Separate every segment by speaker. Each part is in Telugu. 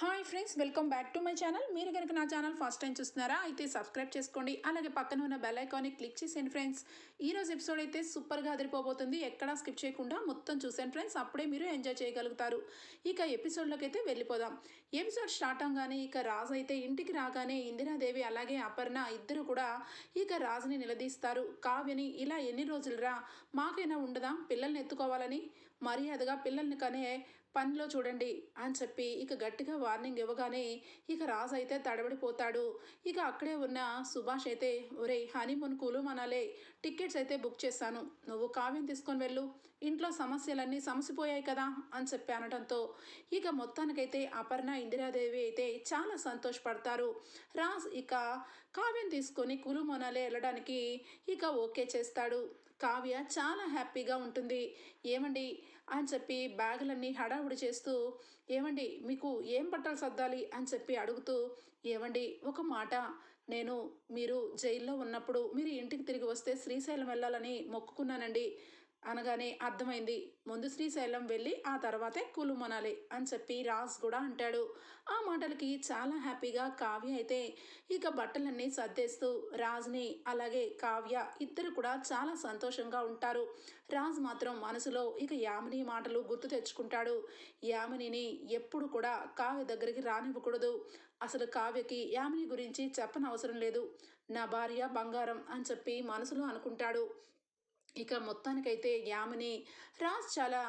Speaker 1: Hi friends welcome back to my channel. మీరు కనుక నా ఛానల్ ఫస్ట్ టైం చూస్తున్నారా అయితే సబ్స్క్రైబ్ చేసుకోండి. అలాగే పక్కన ఉన్న బెల్ ఐకాన్ని క్లిక్ చేసేయండి ఫ్రెండ్స్. ఈ రోజు ఎపిసోడ్ అయితే సూపర్గా అదిరిపోబోతుంది. ఎక్కడా స్కిప్ చేయకుండా మొత్తం చూసాను ఫ్రెండ్స్. అప్పుడే మీరు ఎంజాయ్ చేయగలుగుతారు. ఇక ఎపిసోడ్లోకి అయితే వెళ్ళిపోదాం. ఎపిసోడ్ స్టార్ట్ అవగానే ఇక రాజు అయితే ఇంటికి రాగానే ఇందిరాదేవి అలాగే అపర్ణ ఇద్దరు కూడా ఇక రాజుని నిలదీస్తారు. కావ్యని ఇలా ఎన్ని రోజులురా మాకైనా ఉండదా? పిల్లల్ని ఎత్తుకోవాలని? మర్యాదగా పిల్లల్ని కనే పనిలో చూడండి అని చెప్పి ఇక గట్టిగా వార్నింగ్ ఇవ్వగానే ఇక రాజు అయితే తడబడిపోతాడు. ఇక అక్కడే ఉన్న సుభాష్ అయితే ఒరే హనీమూన్ కూలు మనాలే. టికెట్స్ అయితే బుక్ చేశాను నువ్వు కావ్యం తీసుకొని వెళ్ళు. ఇంట్లో సమస్యలన్నీ సమసిపోయాయి కదా అని చెప్పి అనడంతో ఇక మొత్తానికైతే అపర్ణ ఇందిరాదేవి అయితే చాలా సంతోషపడతారు. రాజ్ ఇక కావ్యం తీసుకొని కులు మొనాలే వెళ్ళడానికి ఇక ఓకే చేస్తాడు. కావ్య చాలా హ్యాపీగా ఉంటుంది. ఏమండి అని చెప్పి బ్యాగులన్నీ హడావుడి చేస్తూ ఏమండి మీకు ఏం బట్టలు సర్దాలి? అని చెప్పి అడుగుతూ ఏమండి ఒక మాట. నేను మీరు జైల్లో ఉన్నప్పుడు మీరు ఇంటికి తిరిగి వస్తే శ్రీశైలం వెళ్ళాలని మొక్కుకున్నానండి. అనగానే అర్థమైంది. ముందు శ్రీశైలం వెళ్ళి ఆ తర్వాతే కులుమనాలి అని చెప్పి రాజ్ కూడా అంటాడు. ఆ మాటలకి చాలా హ్యాపీగా కావ్య అయితే ఇక బట్టలన్నీ సర్దేస్తూ రాజ్ని అలాగే కావ్య ఇద్దరు కూడా చాలా సంతోషంగా ఉంటారు. రాజ్ మాత్రం మనసులో ఇక యామిని మాటలు గుర్తు తెచ్చుకుంటాడు. యామినిని ఎప్పుడు కూడా కావ్య దగ్గరికి రానివ్వకూడదు. అసలు కావ్యకి యామిని గురించి చెప్పనవసరం లేదు. నా భార్య బంగారం అని చెప్పి మనసులో అనుకుంటాడు. ఇక మొత్తానికైతే యామిని రాజ్ చాలా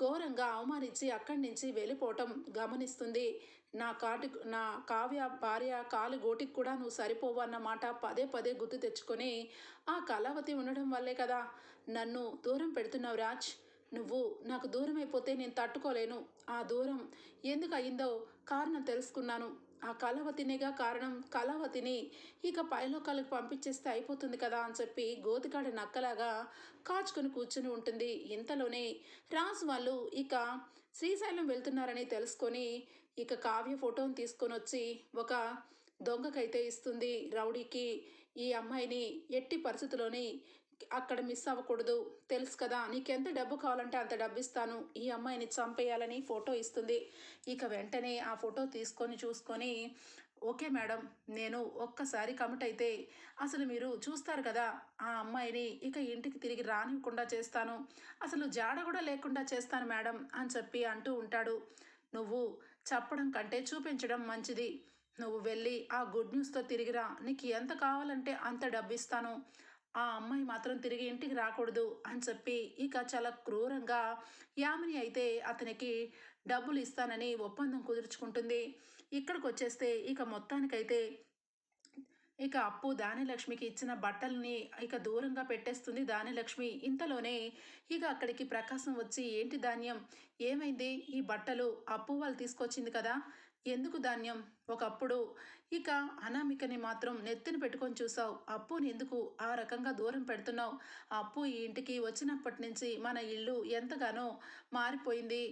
Speaker 1: ఘోరంగా అవమానించి అక్కడి నుంచి వెళ్ళిపోవటం గమనిస్తుంది. నా కాటి నా కావ్య భార్య కాలు గోటికి కూడా నువ్వు సరిపోవన్నమాట పదే పదే గుర్తు తెచ్చుకొని ఆ కళావతి ఉండడం వల్లే కదా నన్ను దూరం పెడుతున్నావు రాజ్. నువ్వు నాకు దూరం అయిపోతే నేను తట్టుకోలేను. ఆ దూరం ఎందుకు అయిందో కారణం తెలుసుకున్నాను. ఆ కళావతినిగా కారణం కళావతిని ఇక పైలోకాలకు పంపించేస్తే అయిపోతుంది కదా అని చెప్పి గోతికాడ నక్కలాగా కాచుకొని కూర్చుని ఉంటుంది. ఇంతలోనే రాజు వాళ్ళు ఇక శ్రీశైలం వెళ్తున్నారని తెలుసుకొని ఇక కావ్య ఫోటోని తీసుకొని వచ్చి ఒక దొంగకైతే ఇస్తుంది రౌడీకి. ఈ అమ్మాయిని ఎట్టి పరిస్థితుల్లోని అక్కడ మిస్ అవ్వకూడదు. తెలుసు కదా నీకెంత డబ్బు కావాలంటే అంత డబ్బు ఇస్తాను ఈ అమ్మాయిని చంపేయాలని ఫోటో ఇస్తుంది. ఇక వెంటనే ఆ ఫోటో తీసుకొని చూసుకొని ఓకే మేడం నేను ఒక్కసారి కమిట్ అయితే అసలు మీరు చూస్తారు కదా ఆ అమ్మాయిని ఇక ఇంటికి తిరిగి రానివ్వకుండా చేస్తాను. అసలు జాడ కూడా లేకుండా చేస్తాను మేడం అని చెప్పి అంటూ ఉంటాడు. నువ్వు చెప్పడం కంటే చూపించడం మంచిది. నువ్వు వెళ్ళి ఆ గుడ్ న్యూస్తో తిరిగిరా. నీకు ఎంత కావాలంటే అంత డబ్బు ఇస్తాను ఆ అమ్మాయి మాత్రం తిరిగి ఇంటికి రాకూడదు అని చెప్పి ఇక చాలా క్రూరంగా యామిని అయితే అతనికి డబ్బులు ఇస్తానని ఒప్పందం కుదుర్చుకుంటుంది. ఇక్కడికి వచ్చేస్తే ఇక మొత్తానికైతే ఇక అప్పు దానిలక్ష్మికి ఇచ్చిన బట్టల్ని ఇక దూరంగా పెట్టేస్తుంది దానిలక్ష్మి ఇంతలోనే ఇక అక్కడికి ప్రకాశం వచ్చి ఏంటి ధాన్యం? ఏమైంది? ఈ బట్టలు అప్పు వాళ్ళు తీసుకొచ్చింది కదా? ఎందుకు ధాన్యం? ఒకప్పుడు ఇక అనామికని మాత్రం నెత్తిన పెట్టుకొని చూసావు. అప్పుని ఎందుకు ఆ రకంగా దూరం పెడుతున్నావు? అప్పు ఈ ఇంటికి వచ్చినప్పటి నుంచి మన ఇల్లు ఎంతగానో మారిపోయింది.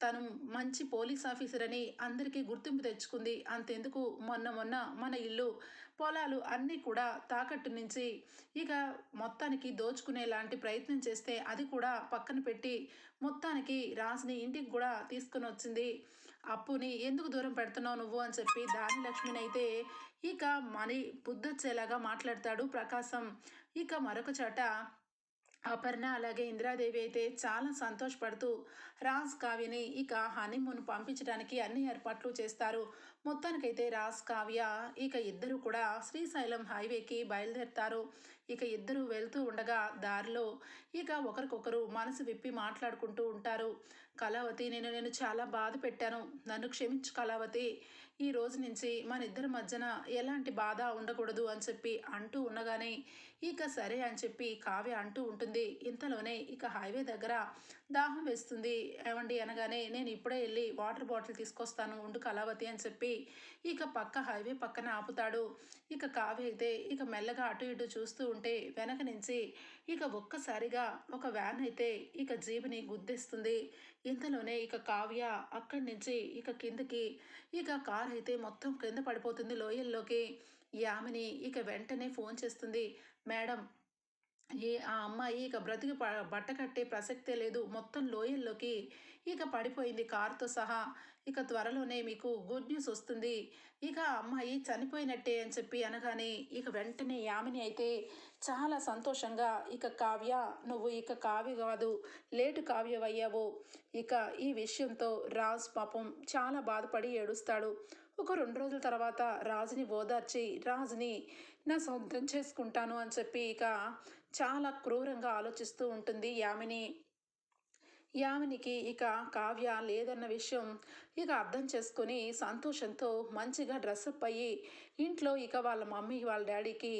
Speaker 1: తను మంచి పోలీస్ ఆఫీసర్ అని అందరికీ గుర్తింపు తెచ్చుకుంది. అంతెందుకు? మొన్న మొన్న మన ఇల్లు పొలాలు అన్నీ కూడా తాకట్టు నుంచి ఇక మొత్తానికి దోచుకునే లాంటి ప్రయత్నం చేస్తే అది కూడా పక్కన పెట్టి మొత్తానికి రాజుని ఇంటికి కూడా తీసుకుని వచ్చింది. అప్పుని ఎందుకు దూరం పెడుతున్నావు నువ్వు అని చెప్పి దాని లక్ష్మిని అయితే ఇక మనీ బుద్ధొచ్చేలాగా మాట్లాడతాడు ప్రకాశం. ఇక మరొక చోట అపర్ణ అలాగే ఇందిరాదేవి అయితే చాలా సంతోషపడుతూ రాజ్ కావ్యని ఇక హనీమూన్ పంపించడానికి అన్ని ఏర్పాట్లు చేస్తారు. మొత్తానికైతే రాజ్ కావ్య ఇక ఇద్దరు కూడా శ్రీశైలం హైవేకి బయలుదేరుతారు. ఇక ఇద్దరు వెళ్తూ ఉండగా దారిలో ఇక ఒకరికొకరు మనసు విప్పి మాట్లాడుకుంటూ ఉంటారు. కళావతి నేను నేను చాలా బాధ పెట్టాను. నన్ను క్షమించు కళావతి. ఈ రోజు నుంచి మన ఇద్దరి మధ్యన ఎలాంటి బాధ ఉండకూడదు అని చెప్పి అంటూ ఉండగానే ఇక సరే అని చెప్పి కావ్య అంటూ ఉంటుంది. ఇంతలోనే ఇక హైవే దగ్గర దాహం వేస్తుంది. ఏమండి అనగానే నేను ఇప్పుడే వెళ్ళి వాటర్ బాటిల్ తీసుకొస్తాను ఉండు కళావతి అని చెప్పి ఇక పక్క హైవే పక్కన ఆపుతాడు. ఇక కావ్య అయితే ఇక మెల్లగా అటు ఇటు చూస్తూ ఉంటే వెనక నుంచి ఇక ఒక్కసారిగా ఒక వ్యాన్ అయితే ఇక జీబుని గుద్దేస్తుంది. ఇంతలోనే ఇక కావ్య అక్కడి నుంచి ఇక కిందకి ఇక కార్ అయితే మొత్తం కింద పడిపోతుంది లోయల్లోకి. యామిని ఇక వెంటనే ఫోన్ చేస్తుంది. మేడం ఏ ఆ అమ్మాయి ఇక బ్రతికి ప బట్ట కట్టే ప్రసక్తే లేదు. మొత్తం లోయల్లోకి ఇక పడిపోయింది కారుతో సహా. ఇక త్వరలోనే మీకు గుడ్ న్యూస్ వస్తుంది. ఇక అమ్మాయి చనిపోయినట్టే అని చెప్పి అనగానే ఇక వెంటనే యామిని అయితే చాలా సంతోషంగా ఇక కావ్య నువ్వు ఇక కావ్య కాదు లేటు కావ్యవయ్యావు. ఇక ఈ విషయంతో రాజ్ పాపం చాలా బాధపడి ఏడుస్తాడు. ఒక రెండు రోజుల తర్వాత రాజుని ఓదార్చి రాజుని నా సొంతం చేసుకుంటాను అని చెప్పి ఇక చాలా క్రూరంగా ఆలోచిస్తూ ఉంటుంది యామిని. యామినికి ఇక కావ్య లేదన్న విషయం ఇక అర్థం చేసుకొని సంతోషంతో మంచిగా డ్రెస్అప్ అయ్యి ఇంట్లో ఇక వాళ్ళ మమ్మీ వాళ్ళ డాడీకి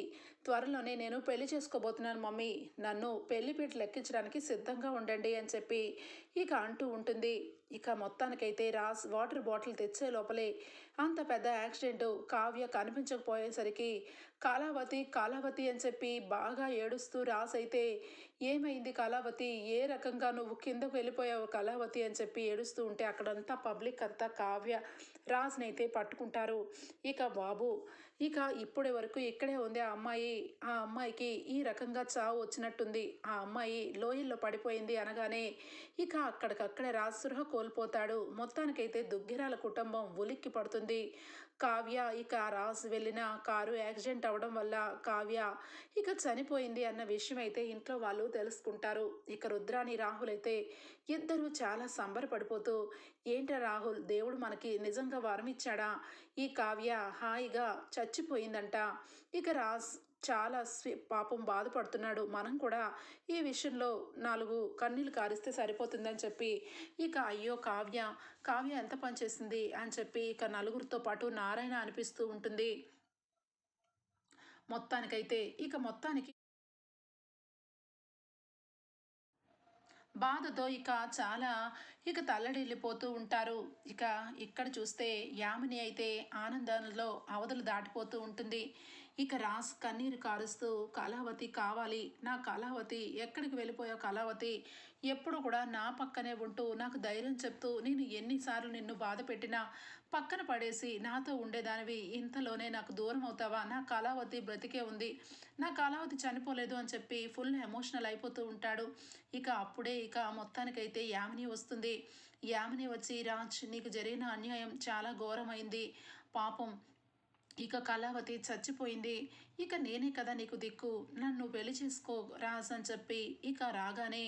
Speaker 1: త్వరలోనే నేను పెళ్ళి చేసుకోబోతున్నాను మమ్మీ. నన్ను పెళ్ళి లెక్కించడానికి సిద్ధంగా ఉండండి అని చెప్పి ఇక అంటూ ఉంటుంది. ఇక మొత్తానికైతే రాస్ వాటర్ బాటిల్ తెచ్చే లోపలే అంత పెద్ద యాక్సిడెంట్ కావ్య కనిపించకపోయేసరికి కాలావతి కాలావతి అని చెప్పి బాగా ఏడుస్తూ రాస్ అయితే ఏమైంది కళావతి? ఏ రకంగా నువ్వు కిందకు వెళ్ళిపోయావు కళావతి అని చెప్పి ఏడుస్తూ ఉంటే అక్కడంతా పబ్లిక్ అంతా కావ్య రాజ్ని అయితే పట్టుకుంటారు. ఇక బాబు ఇక ఇప్పటి వరకు ఇక్కడే ఉంది ఆ అమ్మాయి. ఆ అమ్మాయికి ఈ రకంగా చావు వచ్చినట్టుంది. ఆ అమ్మాయి లోయల్లో పడిపోయింది అనగానే ఇక అక్కడికక్కడే రాజసృహ కోల్పోతాడు. మొత్తానికైతే దుగ్గిరాల కుటుంబం ఉలిక్కి పడుతుంది. కావ్య ఇక రాజు వెళ్ళిన కారు యాక్సిడెంట్ అవడం వల్ల కావ్య ఇక చనిపోయింది అన్న విషయం అయితే ఇంట్లో వాళ్ళు తెలుసుకుంటారు. ఇక రుద్రాని రాహుల్ అయితే ఇద్దరు చాలా సంబరపడిపోతూ ఏంట్రా రాహుల్? దేవుడు మనకి నిజంగా వరం ఇచ్చాడా ఈ కావ్య హాయిగా చచ్చిపోయిందంట. ఇక రాజ్ చాలా స్వి పాపం బాధపడుతున్నాడు. మనం కూడా ఈ విషయంలో నాలుగు కన్నీళ్ళు కారిస్తే సరిపోతుందని చెప్పి ఇక అయ్యో కావ్య కావ్య ఎంత పనిచేసింది అని చెప్పి ఇక నలుగురితో పాటు నారాయణ అనిపిస్తూ ఉంటుంది. మొత్తానికైతే ఇక మొత్తానికి బాధతో ఇక చాలా ఇక తల్లడిల్లిపోతూ ఉంటారు. ఇక ఇక్కడ చూస్తే యామిని అయితే ఆనందంలో అవధులు దాటిపోతూ ఉంటుంది. ఇక రాస్ కన్నీరు కారుస్తూ కళావతి కావాలి నా కళావతి ఎక్కడికి వెళ్ళిపోయావు కళావతి? ఎప్పుడు కూడా నా పక్కనే ఉంటూ నాకు ధైర్యం చెప్తూ నేను ఎన్నిసార్లు నిన్ను బాధ పెట్టినా పక్కన పడేసి నాతో ఉండేదానివి. ఇంతలోనే నాకు దూరం అవుతావా? నా కళావతి బ్రతికే ఉంది. నా కళావతి చనిపోలేదు అని చెప్పి ఫుల్ ఎమోషనల్ అయిపోతూ ఉంటాడు. ఇక అప్పుడే ఇక మొత్తానికైతే యామిని వస్తుంది. యామిని వచ్చి రాజ్ నీకు జరిగిన అన్యాయం చాలా ఘోరమైంది. పాపం ఇక కళావతి చచ్చిపోయింది. ఇక నేనే కదా నీకు దిక్కు. నన్ను పెళ్ళి చేసుకో రాజ్ అని చెప్పి ఇక రాగానే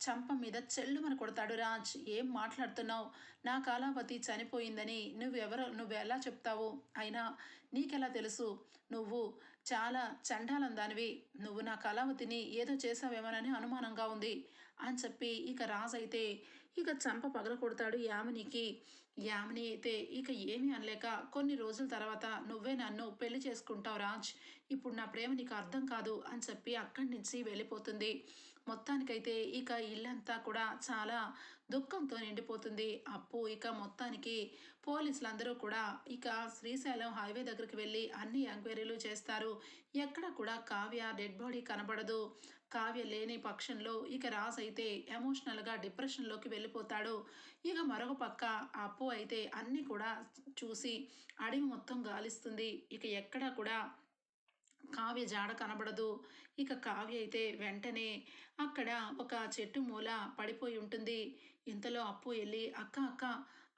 Speaker 1: చంప మీద చెల్లుమని కొడతాడు రాజ్. ఏం మాట్లాడుతున్నావు? నా కళావతి చనిపోయిందని నువ్వెవరో నువ్వు ఎలా చెప్తావు? అయినా నీకెలా తెలుసు? నువ్వు చాలా చండాలం దానివి నువ్వు నా కళావతిని ఏదో చేసావేమోనని అనుమానంగా ఉంది. అని చెప్పి ఇక రాజ్ అయితే ఇక చంప పగల కొడతాడు యామినికి. యామిని అయితే ఇక ఏమీ అనలేక కొన్ని రోజుల తర్వాత నువ్వే నన్ను పెళ్ళి చేసుకుంటావు రాజ్. ఇప్పుడు నా ప్రేమ నీకు అర్థం కాదు అని చెప్పి అక్కడి నుంచి వెళ్ళిపోతుంది. మొత్తానికైతే ఇక ఇల్లంతా కూడా చాలా దుఃఖంతో నిండిపోతుంది. అప్పు ఇక మొత్తానికి పోలీసులందరూ కూడా ఇక శ్రీశైలం హైవే దగ్గరికి వెళ్ళి అన్ని ఎంక్వైరీలు చేస్తారు. ఎక్కడ కూడా కావ్య డెడ్ బాడీ కనబడదు. కావ్య లేని పక్షంలో ఇక రాజ్ అయితే ఎమోషనల్గా డిప్రెషన్లోకి వెళ్ళిపోతాడు. ఇక మరొక పక్క అప్పు అయితే అన్నీ కూడా చూసి అడవి మొత్తం గాలిస్తుంది. ఇక ఎక్కడా కూడా కావ్య జాడ కనబడదు. ఇక కావ్య అయితే వెంటనే అక్కడ ఒక చెట్టు మూల పడిపోయి ఉంటుంది. ఇంతలో అప్పు వెళ్ళి అక్క అక్క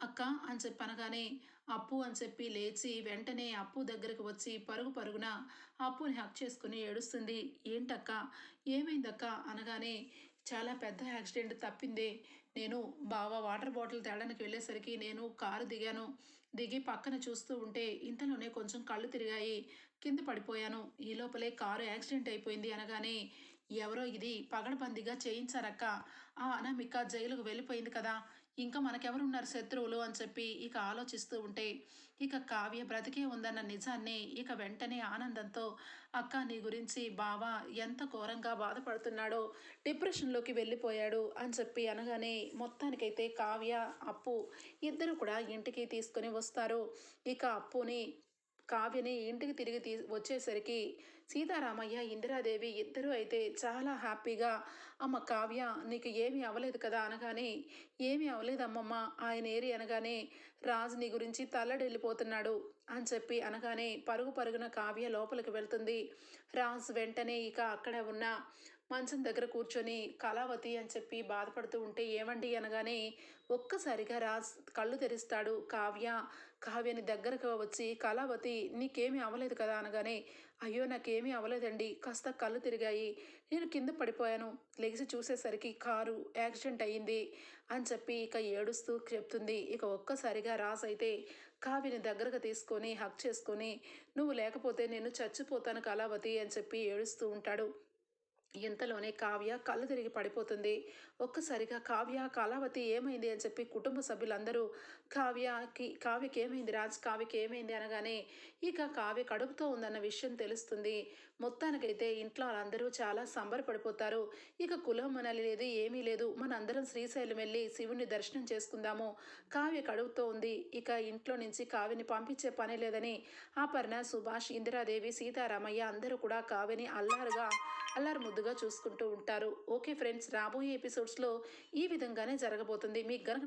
Speaker 1: అక్క అని చెప్పనగానే అప్పు అని చెప్పి లేచి వెంటనే అప్పు దగ్గరకు వచ్చి పరుగు పరుగున అప్పుని హక్ చేసుకుని ఏడుస్తుంది. ఏంటక్క? ఏమైందక్క? అనగానే చాలా పెద్ద యాక్సిడెంట్ తప్పింది. నేను బావా వాటర్ బాటిల్ తేడానికి వెళ్ళేసరికి నేను కారు దిగాను. దిగి పక్కన చూస్తూ ఉంటే ఇంతలోనే కొంచెం కళ్ళు తిరిగాయి. కింద పడిపోయాను. ఈ లోపలే కారు యాక్సిడెంట్ అయిపోయింది అనగానే ఎవరో ఇది పగడబందిగా చేయించారక్క. ఆ అనామిక జైలుకు వెళ్ళిపోయింది కదా. ఇంకా మనకెవరున్నారు శత్రువులు అని చెప్పి ఇక ఆలోచిస్తూ ఉంటే ఇక కావ్య బ్రతికే ఉందన్న నిజాన్ని ఇక వెంటనే ఆనందంతో అక్క నీ గురించి బావ ఎంత ఘోరంగా బాధపడుతున్నాడో డిప్రెషన్లోకి వెళ్ళిపోయాడు అని చెప్పి అనగానే మొత్తానికైతే కావ్య అప్పు ఇద్దరు కూడా ఇంటికి తీసుకొని వస్తారు. ఇక అప్పుని కావ్యని ఇంటికి తిరిగి తీ వచ్చేసరికి సీతారామయ్య ఇందిరాదేవి ఇద్దరూ అయితే చాలా హ్యాపీగా అమ్మ కావ్య నీకు ఏమీ అవ్వలేదు కదా అనగానే ఏమీ అవ్వలేదు అమ్మమ్మ ఆయన ఏరి అనగానే రాజు నీ గురించి తల్లడెళ్ళిపోతున్నాడు అని చెప్పి అనగానే పరుగు పరుగున కావ్య లోపలికి వెళ్తుంది. రాజు వెంటనే ఇక అక్కడ ఉన్న మంచం దగ్గర కూర్చొని కళావతి అని చెప్పి బాధపడుతూ ఉంటే ఏమండి అనగానే ఒక్కసారిగా రాజ్ కళ్ళు తెరుస్తాడు కావ్య కావ్యని దగ్గరకు వచ్చి కళావతి నీకేమీ అవ్వలేదు కదా అనగానే అయ్యో నాకేమీ అవ్వలేదండి కాస్త కళ్ళు తిరిగాయి నేను కింద పడిపోయాను లెగిసి చూసేసరికి కారు యాక్సిడెంట్ అయ్యింది అని చెప్పి ఇక ఏడుస్తూ చెప్తుంది. ఇక ఒక్కసారిగా రాజ్ అయితే కావ్యని దగ్గరకు తీసుకొని హక్ చేసుకొని నువ్వు లేకపోతే నేను చచ్చిపోతాను కళావతి అని చెప్పి ఏడుస్తూ ఉంటాడు. ఇంతలోనే కావ్య కళ్ళు తిరిగి పడిపోతుంది. ఒక్కసారిగా కావ్య కళావతి ఏమైంది అని చెప్పి కుటుంబ సభ్యులందరూ కావ్యకి కావ్యకి ఏమైంది రాజ్ కావ్యకి ఏమైంది అనగానే ఇక కావ్య కడుపుతో ఉందన్న విషయం తెలుస్తుంది. మొత్తానికైతే ఇంట్లో వాళ్ళందరూ చాలా సంబరపడిపోతారు. ఇక కులం అనాలి లేదు ఏమీ లేదు. మనందరం శ్రీశైలం వెళ్ళి శివుణ్ణి దర్శనం చేసుకుందాము. కావ్య కడుపుతో ఉంది. ఇక ఇంట్లో నుంచి కావ్యని పంపించే పని లేదని ఆపర్ణ సుభాష్ ఇందిరాదేవి సీతారామయ్య అందరూ కూడా కావ్యని అల్లారుగా అల్లారు ముద్దుగా చూసుకుంటూ ఉంటారు. ఓకే ఫ్రెండ్స్ రాబోయే ఎపిసోడ్స్లో ఈ విధంగానే జరగబోతుంది. మీకు గనక